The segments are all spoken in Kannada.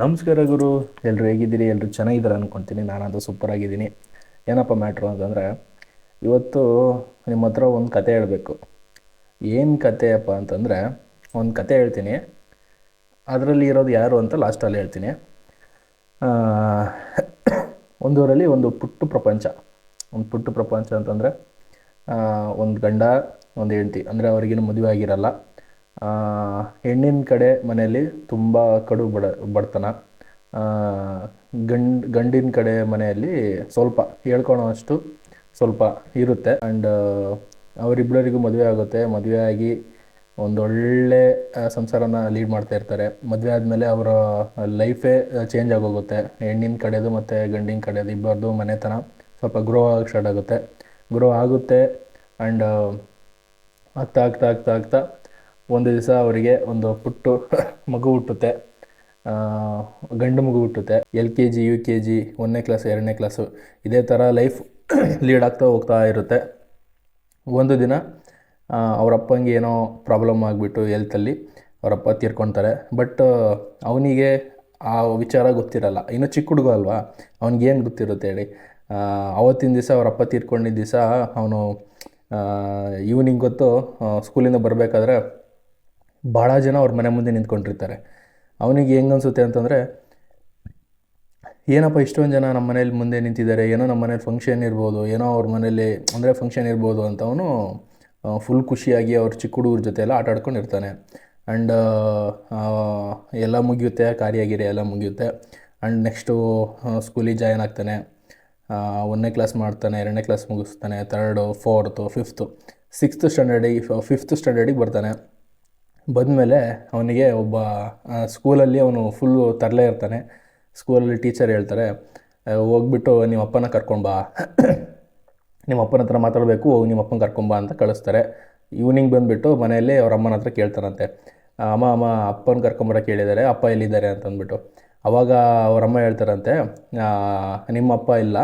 ನಮಸ್ಕಾರ ಗುರು. ಎಲ್ಲರೂ ಹೇಗಿದ್ದೀರಿ? ಎಲ್ಲರೂ ಚೆನ್ನಾಗಿದ್ದಾರೆ ಅಂದ್ಕೊತೀನಿ ನಾನಂತೂ ಸೂಪರ್ ಆಗಿದ್ದೀನಿ. ಏನಪ್ಪ ಮ್ಯಾಟ್ರು ಅಂತಂದರೆ, ಇವತ್ತು ನಿಮ್ಮ ಹತ್ರ ಒಂದು ಕತೆ ಹೇಳಬೇಕು. ಏನು ಕತೆಯಪ್ಪ ಅಂತಂದರೆ, ಒಂದು ಕತೆ ಹೇಳ್ತೀನಿ. ಅದರಲ್ಲಿ ಇರೋದು ಯಾರು ಅಂತ ಲಾಸ್ಟಲ್ಲಿ ಹೇಳ್ತೀನಿ. ಒಂದೂರಲ್ಲಿ ಒಂದು ಪುಟ್ಟು ಪ್ರಪಂಚ. ಒಂದು ಪುಟ್ಟು ಪ್ರಪಂಚ ಅಂತಂದರೆ ಒಂದು ಗಂಡ, ಒಂದು ಹೆಂಡತಿ. ಅಂದರೆ ಅವರಿಗೇನು ಮದುವೆ ಆಗಿರಲ್ಲ. ಹೆಣ್ಣಿನ ಕಡೆ ಮನೆಯಲ್ಲಿ ತುಂಬ ಕಡು ಬಡ, ಬಡತನ. ಗಂಡ್, ಗಂಡಿನ ಕಡೆ ಮನೆಯಲ್ಲಿ ಸ್ವಲ್ಪ ಹೇಳ್ಕೊಳೋ ಅಷ್ಟು ಸ್ವಲ್ಪ ಇರುತ್ತೆ. ಆ್ಯಂಡ್ ಅವರಿಬ್ಬರಿಗೂ ಮದುವೆ ಆಗುತ್ತೆ. ಮದುವೆ ಆಗಿ ಒಂದೊಳ್ಳೆ ಸಂಸಾರನ ಲೀಡ್ ಮಾಡ್ತಾ ಇರ್ತಾರೆ. ಮದುವೆ ಆದಮೇಲೆ ಅವರ ಲೈಫೇ ಚೇಂಜ್ ಆಗೋಗುತ್ತೆ. ಹೆಣ್ಣಿನ ಕಡೆದು ಮತ್ತು ಗಂಡಿನ ಕಡೆದು ಇಬ್ಬರದು ಮನೆತನ ಸ್ವಲ್ಪ ಗ್ರೋ ಆಗಕ್ಕೆ ಸ್ಟಾರ್ಟ್ ಆಗುತ್ತೆ. ಗ್ರೋ ಆಗುತ್ತೆ. ಆ್ಯಂಡ್ ಆಗ್ತಾ ಆಗ್ತಾ ಆಗ್ತಾ ಆಗ್ತಾ ಒಂದು ದಿವಸ ಅವರಿಗೆ ಒಂದು ಪುಟ್ಟು ಮಗು ಹುಟ್ಟುತ್ತೆ. ಗಂಡು ಮಗು ಹುಟ್ಟುತ್ತೆ. L K G, U K G, ಒಂದನೇ ಕ್ಲಾಸ್ ಎರಡನೇ ಕ್ಲಾಸು ಇದೇ ಥರ ಲೈಫ್ ಲೀಡ್ ಆಗ್ತಾ ಹೋಗ್ತಾ ಇರುತ್ತೆ. ಒಂದು ದಿನ ಅವರಪ್ಪಂಗೆ ಏನೋ ಪ್ರಾಬ್ಲಮ್ ಆಗಿಬಿಟ್ಟು ಎಲ್ತಲ್ಲಿ ಅವರಪ್ಪ ತೀರ್ಕೊತಾರೆ. ಬಟ್ ಅವನಿಗೆ ಆ ವಿಚಾರ ಗೊತ್ತಿರಲ್ಲ. ಇನ್ನು ಚಿಕ್ಕ ಹುಡುಗ ಅಲ್ವಾ? ಅವ್ನಿಗೇನು ಗೊತ್ತಿರುತ್ತೆ ಹೇಳಿ? ಅವತ್ತಿನ ದಿವಸ ಅವರಪ್ಪ ತೀರ್ಕೊಂಡಿದ್ದ ದಿವಸ ಅವನು ಈವ್ನಿಂಗ್ ಗೊತ್ತು ಸ್ಕೂಲಿಂದ ಬರಬೇಕಾದ್ರೆ ಭಾಳ ಜನ ಅವ್ರ ಮನೆ ಮುಂದೆ ನಿಂತ್ಕೊಂಡಿರ್ತಾರೆ. ಅವನಿಗೆ ಹೆಂಗೆ ಅನಿಸುತ್ತೆ ಅಂತಂದರೆ, ಏನಪ್ಪ ಇಷ್ಟೊಂದು ಜನ ನಮ್ಮ ಮನೇಲಿ ಮುಂದೆ ನಿಂತಿದ್ದಾರೆ, ಏನೋ ನಮ್ಮ ಮನೇಲಿ ಫಂಕ್ಷನ್ ಇರ್ಬೋದು, ಏನೋ ಅವ್ರ ಮನೇಲಿ ಅಂದರೆ ಫಂಕ್ಷನ್ ಇರ್ಬೋದು ಅಂತ ಅವನು ಫುಲ್ ಖುಷಿಯಾಗಿ ಅವ್ರ ಚಿಕ್ಕ ಹುಡುಗರ ಜೊತೆ ಎಲ್ಲ ಆಟ ಆಡ್ಕೊಂಡಿರ್ತಾನೆ. ಆ್ಯಂಡ್ ಎಲ್ಲ ಮುಗಿಯುತ್ತೆ ಕಾರ್ಯ ಗಿರಿ ಎಲ್ಲ ಮುಗಿಯುತ್ತೆ. ಆ್ಯಂಡ್ ನೆಕ್ಸ್ಟು ಸ್ಕೂಲಿಗೆ ಜಾಯ್ನ್ ಆಗ್ತಾನೆ. ಒಂದನೇ ಕ್ಲಾಸ್ ಮಾಡ್ತಾನೆ, ಎರಡನೇ ಕ್ಲಾಸ್ ಮುಗಿಸ್ತಾನೆ ತರ್ಡು ಫೋರ್ತು ಫಿಫ್ತು ಸಿಕ್ಸ್ತ್ ಸ್ಟ್ಯಾಂಡರ್ಡಿಗೆ ಫಿಫ್ತ್ ಸ್ಟ್ಯಾಂಡರ್ಡಿಗೆ ಬರ್ತಾನೆ. ಬಂದಮೇಲೆ ಅವನಿಗೆ ಒಬ್ಬ ಸ್ಕೂಲಲ್ಲಿ ಅವನು ಫುಲ್ಲು ತರಲೇ ಇರ್ತಾನೆ. ಸ್ಕೂಲಲ್ಲಿ ಟೀಚರ್ ಹೇಳ್ತಾರೆ ಹೋಗ್ಬಿಟ್ಟು ನಿಮ್ಮ ಅಪ್ಪನ ಕರ್ಕೊಂಬಾ ನಿಮ್ಮ ಅಪ್ಪನ ಹತ್ರ ಮಾತಾಡಬೇಕು, ನಿಮ್ಮ ಅಪ್ಪನ ಕರ್ಕೊಂಬಾ ಅಂತ ಕಳಿಸ್ತಾರೆ. ಈವ್ನಿಂಗ್ ಬಂದುಬಿಟ್ಟು ಮನೆಯಲ್ಲಿ ಅವ್ರ ಅಮ್ಮನ ಹತ್ರ ಕೇಳ್ತಾರಂತೆ. ಅಮ್ಮ ಅಮ್ಮ, ಅಪ್ಪನ ಕರ್ಕೊಂಬರಕ್ಕೆ ಹೇಳಿದ್ದಾರೆ, ಅಪ್ಪ ಎಲ್ಲಿದ್ದಾರೆ ಅಂತ ಅಂದ್ಬಿಟ್ಟು ಅವಾಗ ಅವರಮ್ಮ ಹೇಳ್ತಾರಂತೆ ನಿಮ್ಮಪ್ಪ ಇಲ್ಲ.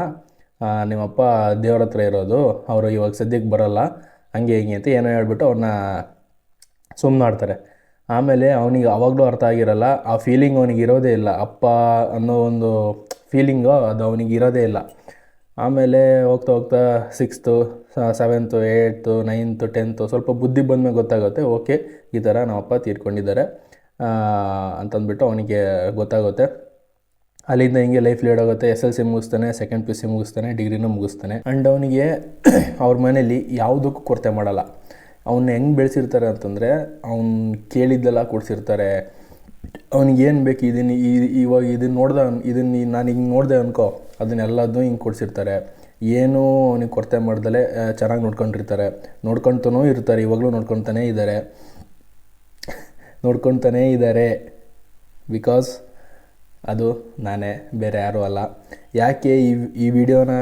ನಿಮ್ಮಪ್ಪ ದೇವ್ರ ಹತ್ರ ಇರೋದು. ಅವರು ಇವಾಗ ಸದ್ಯಕ್ಕೆ ಬರೋಲ್ಲ. ಹಂಗೆ, ಹಿಂಗೆ ಅಂತ ಏನೋ ಹೇಳ್ಬಿಟ್ಟು ಅವ್ರನ್ನ ಸುಮ್ಮನಾಡ್ತಾರೆ ಆಮೇಲೆ ಅವನಿಗೆ ಅವಾಗಲೂ ಅರ್ಥ ಆಗಿರಲ್ಲ ಆ ಫೀಲಿಂಗ್ ಅವನಿಗೆ ಇರೋದೇ ಇಲ್ಲ. ಅಪ್ಪ ಅನ್ನೋ ಒಂದು ಫೀಲಿಂಗು ಅದು ಅವನಿಗೆ ಇರೋದೇ ಇಲ್ಲ. ಆಮೇಲೆ ಹೋಗ್ತಾ ಹೋಗ್ತಾ sixth seventh eighth ninth tenth ಸ್ವಲ್ಪ ಬುದ್ಧಿ ಬಂದಮೇಲೆ ಗೊತ್ತಾಗುತ್ತೆ ಓಕೆ ಈ ಥರ ನಮ್ಮಪ್ಪ ತೀರ್ಕೊಂಡಿದ್ದಾರೆ ಆ, ಅಂತಂದ್ಬಿಟ್ಟು ಅವನಿಗೆ ಗೊತ್ತಾಗುತ್ತೆ. ಅಲ್ಲಿಂದ ಹಿಂಗೆ ಲೈಫ್ ಲೀಡ್ ಆಗುತ್ತೆ ಎಸ್ ಎಲ್ ಸಿ ಮುಗಿಸ್ತಾನೆ ಸೆಕೆಂಡ್ ಪಿ ಸಿ ಮುಗಿಸ್ತಾನೆ ಡಿಗ್ರಿನೂ ಮುಗಿಸ್ತಾನೆ. ಆ್ಯಂಡ್ ಅವನಿಗೆ ಅವ್ರ ಮನೇಲಿ ಯಾವುದಕ್ಕೂ ಕೊರತೆ ಮಾಡಲ್ಲ. ಅವನ್ನ ಹೆಂಗೆ ಬೆಳೆಸಿರ್ತಾರೆ ಅಂತಂದರೆ, ಅವ್ನು ಕೇಳಿದ್ದೆಲ್ಲ ಕೊಡಿಸಿರ್ತಾರೆ. ಅವ್ನಿಗೆ ಏನು ಬೇಕು ಇದನ್ನು ಈ, ಇವಾಗ ಇದನ್ನು ನೋಡ್ದೆ ಇದನ್ನು ನಾನು ಹಿಂಗೆ ನೋಡಿದೆ ಅನ್ಕೋ ಅದನ್ನೆಲ್ಲದನ್ನೂ ಹಿಂಗೆ ಕೊಡಿಸಿರ್ತಾರೆ. ಏನೂ ಅವನಿಗೆ ಕೊರತೆ ಮಾಡ್ದಲೇ ಚೆನ್ನಾಗಿ ನೋಡ್ಕೊಂಡಿರ್ತಾರೆ. ನೋಡ್ಕೊಳ್ತಾನೂ ಇರ್ತಾರೆ, ಇವಾಗಲೂ ನೋಡ್ಕೊತಾನೇ ಇದ್ದಾರೆ ನೋಡ್ಕೊತಾನೇ ಇದ್ದಾರೆ ಬಿಕಾಸ್ ಅದು ನಾನೇ, ಬೇರೆ ಯಾರೂ ಅಲ್ಲ. ಯಾಕೆ ಈ ಈ ವಿಡಿಯೋನ,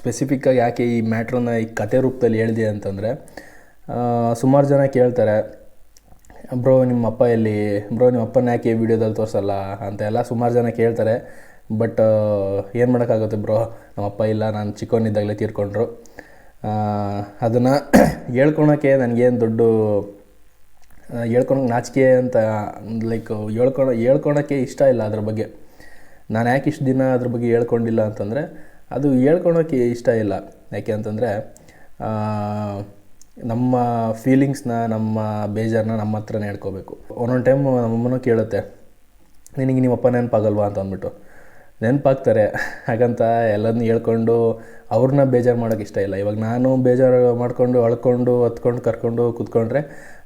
ಸ್ಪೆಸಿಫಿಕ್ಕಾಗಿ ಯಾಕೆ ಈ ಮ್ಯಾಟ್ರನ್ನ ಈ ಕತೆ ರೂಪದಲ್ಲಿ ಹೇಳಿದೆ ಅಂತಂದರೆ ಸುಮಾರು ಜನ ಕೇಳ್ತಾರೆ, ಬ್ರೋ, ನಿಮ್ಮ ಅಪ್ಪ ಎಲ್ಲಿ? ಬ್ರೋ, ನಿಮ್ಮ ಅಪ್ಪನ ಯಾಕೆ ವಿಡಿಯೋದಲ್ಲಿ ತೋರಿಸಲ್ಲ? ಅಂತ ಎಲ್ಲ ಸುಮಾರು ಜನ ಕೇಳ್ತಾರೆ. ಬಟ್, ಏನು ಮಾಡೋಕ್ಕಾಗುತ್ತೆ ಬ್ರೋ? ನಮ್ಮ ಅಪ್ಪ ಇಲ್ಲ, ನಾನು ಚಿಕ್ಕವನಿದ್ದಾಗಲೇ ತೀರ್ಕೊಂಡ್ರು. ಅದನ್ನು ಹೇಳ್ಕೊಳಕ್ಕೆ ನನಗೇನು ದೊಡ್ಡ ಹೇಳ್ಕೊಳಕ್ಕೆ ನಾಚಿಕೆ ಅಂತ, ಲೈಕ್ ಹೇಳ್ಕೊಳ, ಹೇಳ್ಕೊಳಕ್ಕೆ ಇಷ್ಟ ಇಲ್ಲ ಅದ್ರ ಬಗ್ಗೆ. ನಾನು ಯಾಕೆ ಇಷ್ಟು ದಿನ ಅದ್ರ ಬಗ್ಗೆ ಹೇಳ್ಕೊಂಡಿಲ್ಲ ಅಂತಂದರೆ, ಅದು ಹೇಳ್ಕೊಳಕ್ಕೆ ಇಷ್ಟ ಇಲ್ಲ. ಯಾಕೆ ಅಂತಂದರೆ ನಮ್ಮ ಫೀಲಿಂಗ್ಸ್ನ ನಮ್ಮ ಬೇಜಾರನ್ನ ನಮ್ಮ ಹತ್ರನೇ ಹೇಳ್ಕೋಬೇಕು. ಒಂದೊಂದು ಟೈಮ್ ನಮ್ಮಮ್ಮನೂ ಕೇಳುತ್ತೆ, ನಿನಗೆ ನಿಮ್ಮಪ್ಪ ನೆನಪಾಗಲ್ವಾ? ಅಂತ ಅಂದ್ಬಿಟ್ಟು. ನೆನಪಾಗ್ತಾರೆ. ಹಾಗಂತ ಎಲ್ಲದನ್ನ ಹೇಳ್ಕೊಂಡು ಅವ್ರನ್ನ ಬೇಜಾರು ಮಾಡೋಕೆ ಇಷ್ಟ ಇಲ್ಲ. ಇವಾಗ ನಾನು ಬೇಜಾರು ಮಾಡಿಕೊಂಡು, ಅಳ್ಕೊಂಡು, ಹತ್ಕೊಂಡು, ಕರ್ಕೊಂಡು ಕೂತ್ಕೊಂಡ್ರೆ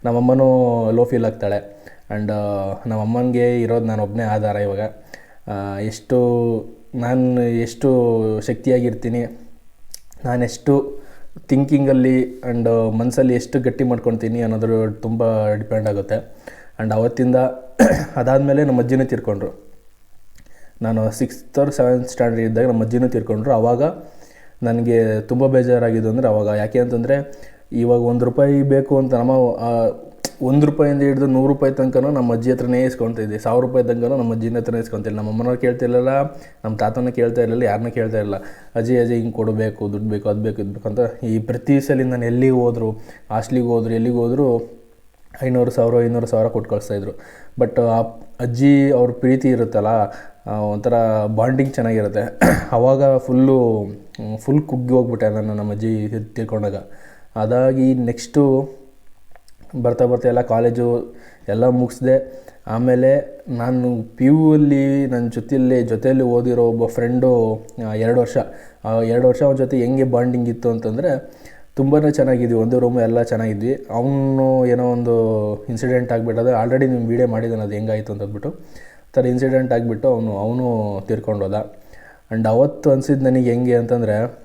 ನಮ್ಮಮ್ಮನೂ ಲೋ ಫೀಲ್ ಆಗ್ತಾಳೆ. ಆ್ಯಂಡ್ ನಮ್ಮಮ್ಮನಿಗೆ ಇರೋದು ನಾನು ಒಬ್ಬನೇ ಆಧಾರ ಇವಾಗ. ಎಷ್ಟು ನಾನು ಎಷ್ಟು ಶಕ್ತಿಯಾಗಿರ್ತೀನಿ, ನಾನೆಷ್ಟು ಥಿಂಕಿಂಗಲ್ಲಿ ಆ್ಯಂಡ್ ಮನಸ್ಸಲ್ಲಿ ಎಷ್ಟು ಗಟ್ಟಿ ಮಾಡ್ಕೊತೀನಿ ಅನ್ನೋದ್ರ ತುಂಬ ಡಿಪೆಂಡ್ ಆಗುತ್ತೆ. ಆ್ಯಂಡ್ ಅವತ್ತಿಂದ ಅದಾದಮೇಲೆ ನಮ್ಮ ಅಜ್ಜಿನೇ ತೀರ್ಕೊಂಡ್ರು. ನಾನು ಸಿಕ್ಸ್ತ್ ಆರ್ ಸೆವೆಂತ್ ಸ್ಟ್ಯಾಂಡರ್ಡ್ ಇದ್ದಾಗ ನಮ್ಮ ಅಜ್ಜಿನೂ ತೀರ್ಕೊಂಡ್ರು. ಆವಾಗ ನನಗೆ ತುಂಬ ಬೇಜಾರಾಗಿದ್ದು ಅಂದರೆ ಅವಾಗ ಯಾಕೆ ಅಂತಂದರೆ, ಇವಾಗ ಒಂದು ರೂಪಾಯಿ ಬೇಕು ಅಂತ ನಮ್ಮ ಒಂದು ರೂಪಾಯಿಂದ ಹಿಡಿದು ನೂರು ರೂಪಾಯಿ ತನಕನೂ ನಮ್ಮ ಅಜ್ಜಿ ಹತ್ರನೇ ಇಸ್ಕೊತಿದ್ದೆ ಸಾವಿರ ರೂಪಾಯಿ ತನಕನೂ ನಮ್ಮ ಅಜ್ಜಿನ ಹತ್ರನೇ ಇಸ್ಕೊಂತಿಲ್ಲ ನಮ್ಮ ಅಮ್ಮನವ್ರು ಕೇಳ್ತಿರ್ಲಿಲ್ಲ ನಮ್ಮ ತಾತನ ಕೇಳ್ತಾ ಇರಲಿಲ್ಲ ಯಾರನ್ನ ಕೇಳ್ತಾ ಇರಲಿಲ್ಲ. ಅಜ್ಜಿ ಅಜ್ಜಿ ಹಿಂಗೆ ಕೊಡಬೇಕು ದುಡ್ಡು ಬೇಕು ಅದು ಬೇಕು ಇದು ಬೇಕು ಅಂತ ಈ ಪ್ರತಿ ಸಲ ನಾನು ಎಲ್ಲಿಗೆ ಹೋದರು ಹಾಸ್ಟ್ಲಿಗೆ ಹೋದರು ಎಲ್ಲಿಗೆ ಹೋದರೂ ಐನೂರು ಸಾವಿರ ಐನೂರು ಸಾವಿರ ಕೊಟ್ಟು ಕಳಿಸ್ತಾಯಿದ್ರು ಬಟ್ ಅಜ್ಜಿ ಅವ್ರ ಪ್ರೀತಿ ಇರುತ್ತಲ್ಲ ಆ, ಒಂಥರ ಬಾಂಡಿಂಗ್ ಚೆನ್ನಾಗಿರುತ್ತೆ. ಆವಾಗ ಫುಲ್ಲು ಫುಲ್ ಕುಗ್ಗಿ ಹೋಗ್ಬಿಟ್ಟೆ ನಾನು ನಮ್ಮ ಅಜ್ಜಿ ತಿಳ್ಕೊಂಡಾಗ. ಅದಾಗಿ ನೆಕ್ಸ್ಟು ಬರ್ತಾ ಬರ್ತಾ ಎಲ್ಲ ಕಾಲೇಜು ಎಲ್ಲ ಮುಗಿಸ್ದೆ. ಆಮೇಲೆ ನಾನು ಪಿ ಯು ಅಲ್ಲಿ ನನ್ನ ಜೊತೆಯಲ್ಲಿ ಜೊತೆಯಲ್ಲಿ ಓದಿರೋ ಒಬ್ಬ ಫ್ರೆಂಡು ಎರಡು ವರ್ಷ. ಎರಡು ವರ್ಷ ಅವನ ಜೊತೆ ಹೆಂಗೆ ಬಾಂಡಿಂಗ್ ಇತ್ತು ಅಂತಂದರೆ ತುಂಬಾ ಚೆನ್ನಾಗಿದ್ವಿ. ಒಂದು ರೂಮು ಎಲ್ಲ ಚೆನ್ನಾಗಿದ್ವಿ. ಅವನು ಏನೋ ಒಂದು ಇನ್ಸಿಡೆಂಟ್ ಆಗಿಬಿಟ್ಟದೆ. ಆಲ್ರೆಡಿ ನಿಮ್ಮ ವೀಡಿಯೋ ಮಾಡಿದ್ದಾನೆ, ಅದು ಹೆಂಗಾಯಿತು ಅಂತ ಅಂದ್ಬಿಟ್ಟು. ಆ ಥರ ಇನ್ಸಿಡೆಂಟ್ ಆಗಿಬಿಟ್ಟು ಅವನು ಅವನು ತೀರ್ಕೊಂಡೋದ ಆ್ಯಂಡ್ ಅವತ್ತು ಅನಿಸಿದ್ದು ನನಗೆ ಹೆಂಗೆ ಅಂತಂದರೆ,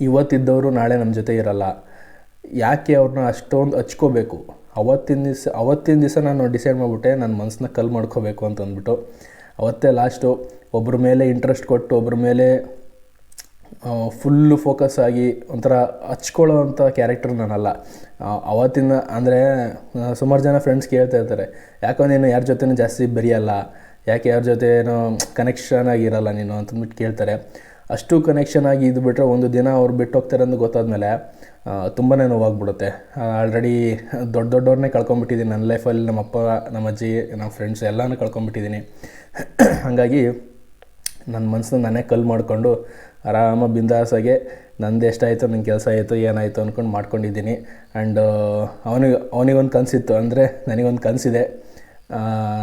ಇವತ್ತಿದ್ದವರು ನಾಳೆ ನಮ್ಮ ಜೊತೆ ಇರಲ್ಲ. ಯಾಕೆ ಅವ್ರನ್ನ ಅಷ್ಟೊಂದು ಹಚ್ಕೋಬೇಕು? ಅವತ್ತಿನ ದಿವಸ ಅವತ್ತಿನ ದಿವಸ ನಾನು ಡಿಸೈಡ್ ಮಾಡಿಬಿಟ್ಟೆ ನನ್ನ ಮನಸ್ಸನ್ನ ಕಲ್ ಮಾಡ್ಕೋಬೇಕು ಅಂತ ಅಂದ್ಬಿಟ್ಟು. ಅವತ್ತೇ ಲಾಸ್ಟು ಒಬ್ಬರ ಮೇಲೆ ಇಂಟ್ರೆಸ್ಟ್ ಕೊಟ್ಟು ಒಬ್ಬರ ಮೇಲೆ ಫುಲ್ಲು ಫೋಕಸ್ ಆಗಿ ಒಂಥರ ಹಚ್ಕೊಳ್ಳೋ ಅಂಥ ಕ್ಯಾರೆಕ್ಟರ್ ನಾನಲ್ಲ. ಅವತ್ತಿನ, ಅಂದರೆ ಸುಮಾರು ಜನ ಫ್ರೆಂಡ್ಸ್ ಕೇಳ್ತಾ ಇರ್ತಾರೆ, ಯಾಕೋ ನೀನು ಯಾರ ಜೊತೆನೂ ಜಾಸ್ತಿ ಬೆರೆಯಲ್ಲ? ಯಾಕೆ ಯಾರ ಜೊತೆ ಏನೋ ಕನೆಕ್ಷನ್ ಆಗಿರಲ್ಲ ನೀನು? ಅಂತಂದ್ಬಿಟ್ಟು ಕೇಳ್ತಾರೆ. ಅಷ್ಟು ಕನೆಕ್ಷನ್ ಆಗಿ ಇದು ಬಿಟ್ಟರೆ ಒಂದು ದಿನ ಅವ್ರು ಬಿಟ್ಟು ಹೋಗ್ತಾರೆ ಅಂತ ಗೊತ್ತಾದಮೇಲೆ ತುಂಬಾ ನೋವಾಗ್ಬಿಡುತ್ತೆ. ಆಲ್ರೆಡಿ ದೊಡ್ಡ ದೊಡ್ಡವ್ರನ್ನೇ ಕಳ್ಕೊಂಬಿಟ್ಟಿದ್ದೀನಿ ನನ್ನ ಲೈಫಲ್ಲಿ ನಮ್ಮ ಅಪ್ಪ, ನಮ್ಮ ಅಜ್ಜಿ, ನಮ್ಮ ಫ್ರೆಂಡ್ಸ್ ಎಲ್ಲನೂ ಕಳ್ಕೊಂಬಿಟ್ಟಿದ್ದೀನಿ ಹಾಗಾಗಿ ನನ್ನ ಮನಸ್ಸನ್ನ ನಾನೇ ಕಲ್ ಮಾಡಿಕೊಂಡು ಆರಾಮ ಬಿಂದಾಸಾಗೆ ನಂದು ಎಷ್ಟಾಯಿತು ನನ್ನ ಕೆಲಸ ಆಯಿತು, ಏನಾಯಿತು ಅಂದ್ಕೊಂಡು ಮಾಡ್ಕೊಂಡಿದ್ದೀನಿ. ಆ್ಯಂಡ್ ಅವನಿಗೆ, ಅವನಿಗೊಂದು ಕನಸಿತ್ತು. ಅಂದರೆ ನನಗೊಂದು ಕನಸಿದೆ.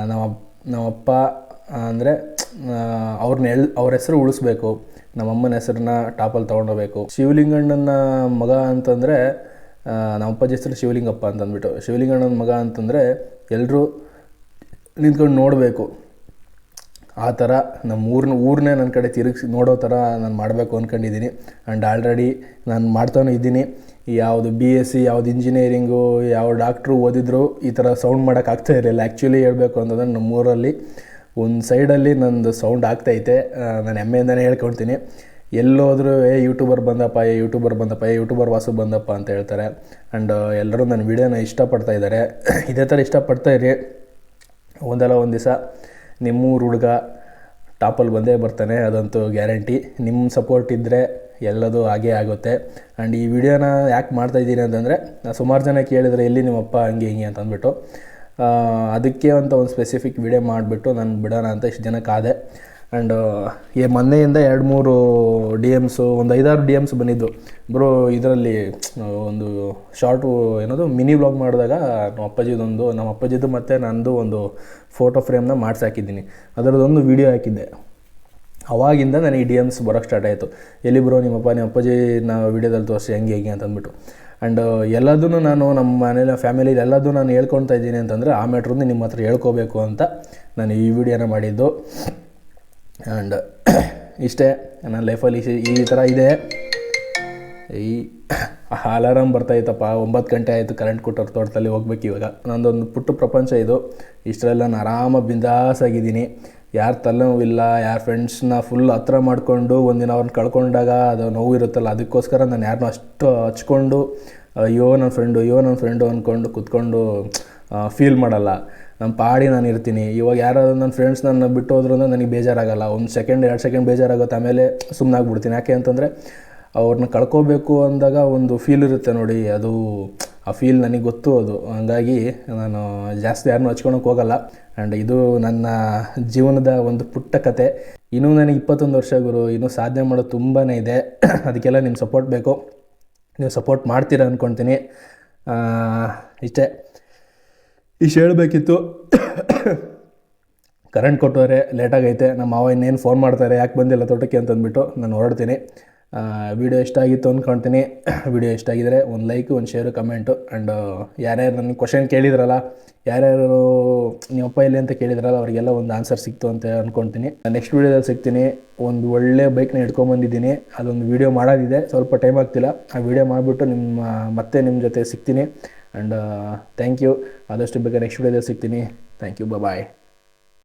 ನಮ್ಮ ನಮ್ಮಪ್ಪ ಅಂದರೆ ಅವ್ರನ್ನ ಎಳ್ ಅವ್ರ ಹೆಸರು ಉಳಿಸ್ಬೇಕು. ನಮ್ಮಮ್ಮನ ಹೆಸರನ್ನ ಟಾಪಲ್ಲಿ ತೊಗೊಂಡೋಗ್ಬೇಕು. ಶಿವಲಿಂಗಣ್ಣನ ಮಗ ಅಂತಂದರೆ ನಮ್ಮ ಅಪ್ಪಾಜಿ ಹೆಸರು ಶಿವಲಿಂಗಪ್ಪ ಅಂತ ಅಂದ್ಬಿಟ್ಟು ಶಿವಲಿಂಗಣ್ಣನ ಮಗ ಅಂತಂದರೆ ಎಲ್ಲರೂ ನಿಂತ್ಕೊಂಡು ನೋಡಬೇಕು. ಆ ಥರ ನಮ್ಮ ಊರನ್ನ ಊರನ್ನೇ ನನ್ನ ಕಡೆ ತಿರುಗಿಸಿ, ನೋಡೋ ಥರ ನಾನು ಮಾಡಬೇಕು ಅಂದ್ಕೊಂಡಿದ್ದೀನಿ ಆ್ಯಂಡ್ ಆಲ್ರೆಡಿ ನಾನು ಮಾಡ್ತಾನೂ ಇದ್ದೀನಿ. ಯಾವುದು ಬಿ ಎಸ್ ಸಿ ಯಾವ್ದು ಇಂಜಿನಿಯರಿಂಗು ಯಾವ ಡಾಕ್ಟ್ರು ಓದಿದ್ರು ಈ ಥರ ಸೌಂಡ್ ಮಾಡೋಕ್ಕಾಗ್ತಾ ಇರಲಿಲ್ಲ. ಆ್ಯಕ್ಚುಲಿ ಹೇಳಬೇಕು ಅಂತಂದ್ರೆ ನಮ್ಮೂರಲ್ಲಿ ಒಂದು ಸೈಡಲ್ಲಿ ನಂದು ಸೌಂಡ್ ಆಗ್ತೈತೆ ನಾನು ಹೆಮ್ಮೆಯಿಂದನೇ ಹೇಳ್ಕೊಳ್ತೀನಿ. ಎಲ್ಲೋದ್ರೂ, ಏ ಯೂಟ್ಯೂಬರ್ ಬಂದಪ್ಪ, ಏ ಯೂಟ್ಯೂಬರ್ ಬಂದಪ್ಪ, ಏ ಯೂಟ್ಯೂಬರ್ ವಾಸು ಬಂದಪ್ಪ ಅಂತ ಹೇಳ್ತಾರೆ. ಆ್ಯಂಡ್ ಎಲ್ಲರೂ ನನ್ನ ವೀಡಿಯೋನ ಇಷ್ಟಪಡ್ತಾ ಇದ್ದಾರೆ ಇದೇ ಥರ ಇಷ್ಟಪಡ್ತಾ ಇರಿ. ಒಂದಲ್ಲ ಒಂದು ದಿವಸ ನಿಮ್ಮೂರು ಹುಡುಗ ಟಾಪಲ್ಲಿ ಬಂದೇ ಬರ್ತಾನೆ, ಅದಂತೂ ಗ್ಯಾರಂಟಿ. ನಿಮ್ಮ ಸಪೋರ್ಟ್ ಇದ್ದರೆ ಎಲ್ಲದೂ ಹಾಗೇ ಆಗುತ್ತೆ. ಆ್ಯಂಡ್ ಈ ವಿಡಿಯೋನ ಯಾಕೆ ಮಾಡ್ತಾಯಿದ್ದೀನಿ ಅಂತಂದರೆ ಸುಮಾರು ಜನ ಕೇಳಿದರೆ, ಎಲ್ಲಿ ನಿಮ್ಮಪ್ಪ, ಹಂಗೆ ಹಿಂಗೆ ಅಂತ ಅಂದ್ಬಿಟ್ಟು ಅದಕ್ಕೆ ಅಂತ ಒಂದು ಸ್ಪೆಸಿಫಿಕ್ ವಿಡಿಯೋ ಮಾಡಿಬಿಟ್ಟು ನಾನು ಬಿಡೋಣ ಅಂತ ಇಷ್ಟು ಜನ ಕಾದೆ ಆ್ಯಂಡ್ ಈ ಮೊನ್ನೆಯಿಂದ ಎರಡು ಮೂರು ಡಿ ಎಮ್ಸು ಒಂದು ಐದಾರು ಡಿ ಎಮ್ಸ್ ಬಂದಿದ್ದು. ಬ್ರೋ ಇದರಲ್ಲಿ ಒಂದು ಶಾರ್ಟು ಏನದು ಮಿನಿ ವ್ಲಾಗ್ ಮಾಡಿದಾಗ ನಮ್ಮ ಅಪ್ಪಾಜಿದೊಂದು, ನಮ್ಮ ಅಪ್ಪಾಜಿದು ಮತ್ತು ನಂದು ಒಂದು ಫೋಟೋ ಫ್ರೇಮ್ನ ಮಾಡಿಸಿ ಹಾಕಿದ್ದೀನಿ. ಅದರದ್ದೊಂದು ವೀಡಿಯೋ ಹಾಕಿದ್ದೆ. ಅವಾಗಿಂದ ನನಗೆ ಡಿ ಎಮ್ಸ್ ಬರೋಕ್ಕೆ ಸ್ಟಾರ್ಟ್ ಆಯಿತು. ಎಲ್ಲಿ ಬ್ರೋ ನಿಮ್ಮಪ್ಪ ನಿಮ್ಮ ಅಪ್ಪಾಜಿ ನಾವು ವೀಡಿಯೋದಲ್ಲಿ ತೋರಿಸಿ ಹೆಂಗೆ ಹೇಗೆ ಅಂತ ಅಂದ್ಬಿಟ್ಟು ಆ್ಯಂಡ್ ಎಲ್ಲದನ್ನು ನಾನು ನಮ್ಮ ಮನೇಲಿ ಫ್ಯಾಮಿಲಿ ಎಲ್ಲದೂ ನಾನು ಹೇಳ್ಕೊತಾ ಇದ್ದೀನಿ ಅಂತಂದರೆ ಆ ಮ್ಯಾಟ್ರನ್ನು ನಿಮ್ಮ ಹತ್ರ ಹೇಳ್ಕೋಬೇಕು ಅಂತ ನಾನು ಈ ವಿಡಿಯೋನ ಮಾಡಿದ್ದು. ಆ್ಯಂಡ್ ಇಷ್ಟೇ, ನನ್ನ ಲೈಫಲ್ಲಿ ಈ ಥರ ಇದೆ. ಈ ಅಲಾರಾಮ್ ಬರ್ತಾಯಿತ್ತಪ್ಪ ಒಂಬತ್ತು ಗಂಟೆ ಆಯಿತು ಕರೆಂಟ್ ಕೊಟ್ಟವ್ರ ತೋಟದಲ್ಲಿ ಹೋಗ್ಬೇಕು ಇವಾಗ. ನಂದೊಂದು ಪುಟ್ಟ ಪ್ರಪಂಚ ಇದು. ಇಷ್ಟರೆಲ್ಲ ನಾನು ಆರಾಮ ಬಿಂದಾಸಾಗಿದ್ದೀನಿ ಯಾರ ತಲೆನೋವಿಲ್ಲ, ಯಾರ ಫ್ರೆಂಡ್ಸ್ನ ಫುಲ್ ಹತ್ರ ಮಾಡಿಕೊಂಡು ಒಂದಿನ ಅವ್ರನ್ನ ಕಳ್ಕೊಂಡಾಗ ಅದು ನೋವು ಇರುತ್ತಲ್ಲ, ಅದಕ್ಕೋಸ್ಕರ ನಾನು ಯಾರನ್ನೂ ಅಷ್ಟು ಹಚ್ಕೊಂಡು, ಅಯ್ಯೋ ನನ್ನ ಫ್ರೆಂಡು ಅಯ್ಯೋ ನನ್ನ ಫ್ರೆಂಡು ಅಂದ್ಕೊಂಡು ಕುತ್ಕೊಂಡು ಫೀಲ್ ಮಾಡಲ್ಲ. ನಮ್ಮ ಪಾಡಿ ನಾನು ಇರ್ತೀನಿ. ಇವಾಗ ಯಾರಾದರೂ ನನ್ನ ಫ್ರೆಂಡ್ಸ್ ನನ್ನ ಬಿಟ್ಟು ಹೋದ್ರು ಅಂದರೆ ನನಗೆ ಬೇಜಾರಾಗಲ್ಲ. ಒಂದು ಸೆಕೆಂಡ್ ಎರಡು ಸೆಕೆಂಡ್ ಬೇಜಾರಾಗುತ್ತೆ ಆಮೇಲೆ ಸುಮ್ಮನಾಗ್ಬಿಡ್ತೀನಿ ಯಾಕೆ ಅಂತಂದರೆ ಅವ್ರನ್ನ ಕಳ್ಕೋಬೇಕು ಅಂದಾಗ ಒಂದು ಫೀಲ್ ಇರುತ್ತೆ ನೋಡಿ, ಅದು ಆ ಫೀಲ್ ನನಗೆ ಗೊತ್ತು ಅದು. ಹಂಗಾಗಿ ನಾನು ಜಾಸ್ತಿ ಯಾರನ್ನೂ ಹಚ್ಕೊಳಕ್ಕೆ ಹೋಗಲ್ಲ. ಆ್ಯಂಡ್ ಇದು ನನ್ನ ಜೀವನದ ಒಂದು ಪುಟ್ಟ ಕತೆ. ಇನ್ನೂ ನನಗೆ ಇಪ್ಪತ್ತೊಂದು ವರ್ಷ ಗುರು. ಇನ್ನೂ ಸಾಧನೆ ಮಾಡೋದು ತುಂಬಾ ಇದೆ. ಅದಕ್ಕೆಲ್ಲ ನಿಮ್ಮ ಸಪೋರ್ಟ್ ಬೇಕು. ನೀವು ಸಪೋರ್ಟ್ ಮಾಡ್ತೀರಾ ಅಂದ್ಕೊತೀನಿ ಇಷ್ಟೇ. ಇಷ್ಟು ಹೇಳಬೇಕಿತ್ತು. ಕರೆಂಟ್ ಕೊಟ್ಟವ್ರೆ ಲೇಟಾಗೈತೆ ನಮ್ಮ ಮಾವ ಇನ್ನೇನು ಫೋನ್ ಮಾಡ್ತಾರೆ, ಯಾಕೆ ಬಂದಿಲ್ಲ ತೋಟಕ್ಕೆ ಅಂತಂದ್ಬಿಟ್ಟು ನಾನು ಹೊರಡ್ತೀನಿ. ವಿಡಿಯೋ ಇಷ್ಟ ಆಗಿತ್ತು ಅಂದ್ಕೊಳ್ತೀನಿ ವಿಡಿಯೋ ಇಷ್ಟ ಆಗಿದ್ರೆ ಒಂದು ಲೈಕ್ ಒಂದು ಶೇರು ಕಮೆಂಟು ಆ್ಯಂಡ್ ಯಾರ್ಯಾರು ನನಗೆ ಕ್ವಶನ್ ಕೇಳಿದ್ರಲ್ಲ, ಯಾರ್ಯಾರು ನೀವಪ್ಪ ಎಲ್ಲಿ ಅಂತ ಕೇಳಿದ್ರಲ್ಲ, ಅವರಿಗೆಲ್ಲ ಒಂದು ಆನ್ಸರ್ ಸಿಕ್ತು ಅಂತ ಅಂದ್ಕೊಳ್ತೀನಿ ನೆಕ್ಸ್ಟ್ ವೀಡಿಯೋದಲ್ಲಿ ಸಿಗ್ತೀನಿ. ಒಂದು ಒಳ್ಳೆ ಬೈಕ್ನ ಹಿಡ್ಕೊಂಬಂದಿದ್ದೀನಿ ಅದೊಂದು ವೀಡಿಯೋ ಮಾಡೋದಿದೆ. ಸ್ವಲ್ಪ ಟೈಮ್ ಆಗ್ತಿಲ್ಲ. ಆ ವಿಡಿಯೋ ಮಾಡಿಬಿಟ್ಟು ನಿಮ್ಮ, ಮತ್ತೆ ನಿಮ್ಮ ಜೊತೆ ಸಿಗ್ತೀನಿ. ಆ್ಯಂಡ್ ಥ್ಯಾಂಕ್ ಯು ಆದಷ್ಟು ಬೇಗ ನೆಕ್ಸ್ಟ್ ವೀಡಿಯೋದಲ್ಲಿ ಸಿಗ್ತೀನಿ. Thank you bye